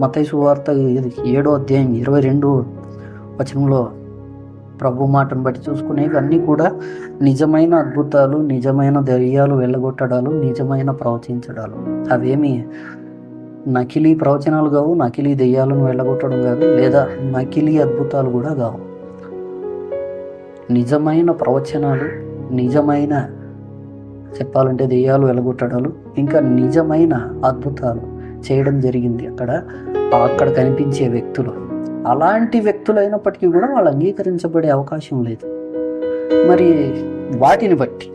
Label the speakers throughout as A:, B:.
A: మతైసు సువార్త ఇది ఏడో అధ్యాయం ఇరవై రెండు వచనంలో ప్రభు మాటను బట్టి చూసుకునే ఇవన్నీ కూడా నిజమైన అద్భుతాలు నిజమైన ధైర్యాలు వెళ్ళగొట్టడాలు నిజమైన ప్రవచించడాలు. అవేమి నకిలీ ప్రవచనాలు కావు నకిలీ దెయ్యాలను వెళ్ళగొట్టడం కాదు లేదా నకిలీ అద్భుతాలు కూడా కావు. నిజమైన ప్రవచనాలు నిజమైన చెప్పాలంటే దెయ్యాలు వెలగొట్టడాలు ఇంకా నిజమైన అద్భుతాలు. చేయడం జరిగింది అక్కడ. అక్కడ కనిపించే వ్యక్తులు. అలాంటి వ్యక్తులు అయినప్పటికీ కూడా వాళ్ళు అంగీకరించబడే అవకాశం లేదు. మరి వాటిని బట్టి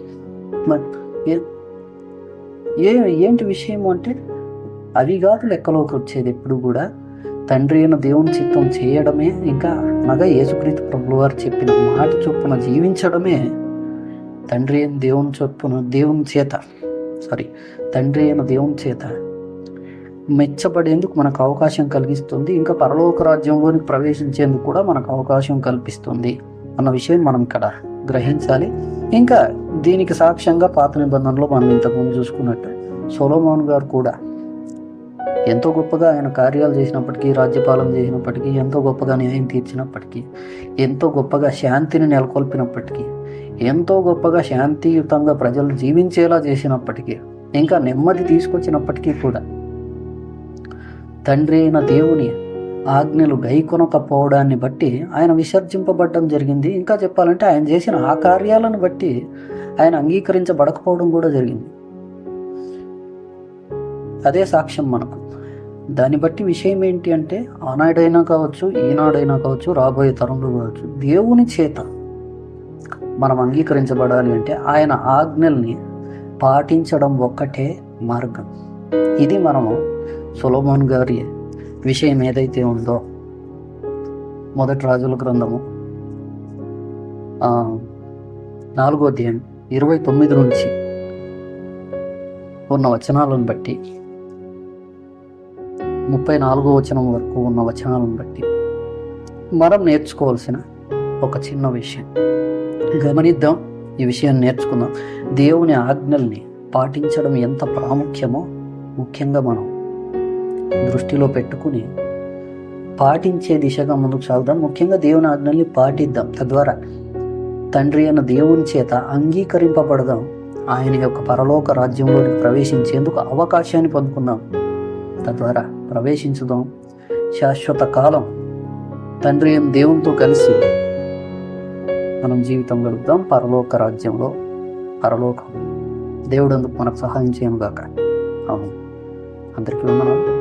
A: ఏ- ఏంటి విషయం అంటే అవి కాదు లెక్కలోకి వచ్చేది ఎప్పుడు కూడా తండ్రి అయిన దేవుని చిత్తం చేయడమే ఇంకా అనగా యేసుక్రీస్తు ప్రభుల వారు చెప్పిన మాట చొప్పున జీవించడమే తండ్రి అయిన దేవుని చొప్పున దేవుని చేత సారీ తండ్రి అయిన దేవుని చేత మెచ్చబడేందుకు మనకు అవకాశం కలిగిస్తుంది. ఇంకా పరలోక రాజ్యంలోనికి ప్రవేశించేందుకు కూడా మనకు అవకాశం కల్పిస్తుంది అన్న విషయం మనం ఇక్కడ గ్రహించాలి. ఇంకా దీనికి సాక్ష్యంగా పాత నిబంధనలో మనం ఇంతకుముందు చూసుకున్నట్టు సోలోమోన్ గారు కూడా ఎంతో గొప్పగా ఆయన కార్యాలు చేసినప్పటికీ రాజ్యపాలన చేసినప్పటికీ ఎంతో గొప్పగా న్యాయం తీర్చినప్పటికీ ఎంతో గొప్పగా శాంతిని నెలకొల్పినప్పటికీ ఎంతో గొప్పగా శాంతియుతంగా ప్రజలు జీవించేలా చేసినప్పటికీ ఇంకా నెమ్మది తీసుకొచ్చినప్పటికీ కూడా తండ్రి అయిన దేవుని ఆజ్ఞలు గైకొనకపోవడాన్ని బట్టి ఆయన విసర్జింపబడడం జరిగింది. ఇంకా చెప్పాలంటే ఆయన చేసిన ఆ కార్యాలను బట్టి ఆయన అంగీకరించబడకపోవడం కూడా జరిగింది. అదే సాక్ష్యం మనకు. దాన్ని బట్టి విషయం ఏంటి అంటే ఆనాడైనా కావచ్చు ఈనాడైనా కావచ్చు రాబోయే తరంలో కావచ్చు దేవుని చేత మనం అంగీకరించబడాలి అంటే ఆయన ఆజ్ఞల్ని పాటించడం ఒక్కటే మార్గం. ఇది మనము సొలోమోన్ గారి విషయం ఏదైతే ఉందో మొదటి రాజుల గ్రంథము నాలుగో అధ్యాయం ఇరవై తొమ్మిది నుంచి ఉన్న వచనాలను బట్టి ముప్పై నాలుగో వచనం వరకు ఉన్న వచనాలను బట్టి మనం నేర్చుకోవాల్సిన ఒక చిన్న విషయం. గమనిద్దాం ఈ విషయాన్ని నేర్చుకుందాం. దేవుని ఆజ్ఞల్ని పాటించడం ఎంత ప్రాముఖ్యమో ముఖ్యంగా మనం దృష్టిలో పెట్టుకుని పాటించే దిశగా ముందుకు సాగుదాం. ముఖ్యంగా దేవుని ఆజ్ఞల్ని పాటిద్దాం. తద్వారా తండ్రి అయిన దేవుని చేత అంగీకరింపబడదాం. ఆయన యొక్క పరలోక రాజ్యంలోకి ప్రవేశించేందుకు అవకాశాన్ని పొందుకుందాం. తద్వారా ప్రవేశించుదాం. శాశ్వత కాలం తండ్రి అయిన దేవునితో కలిసి మనం జీవితం గడుపుదాం. పరలోక రాజ్యంలో పరలోకం దేవుడు అందుకు మనకు సహాయం చేయను గాక అవును అందరికీ వందనాలు.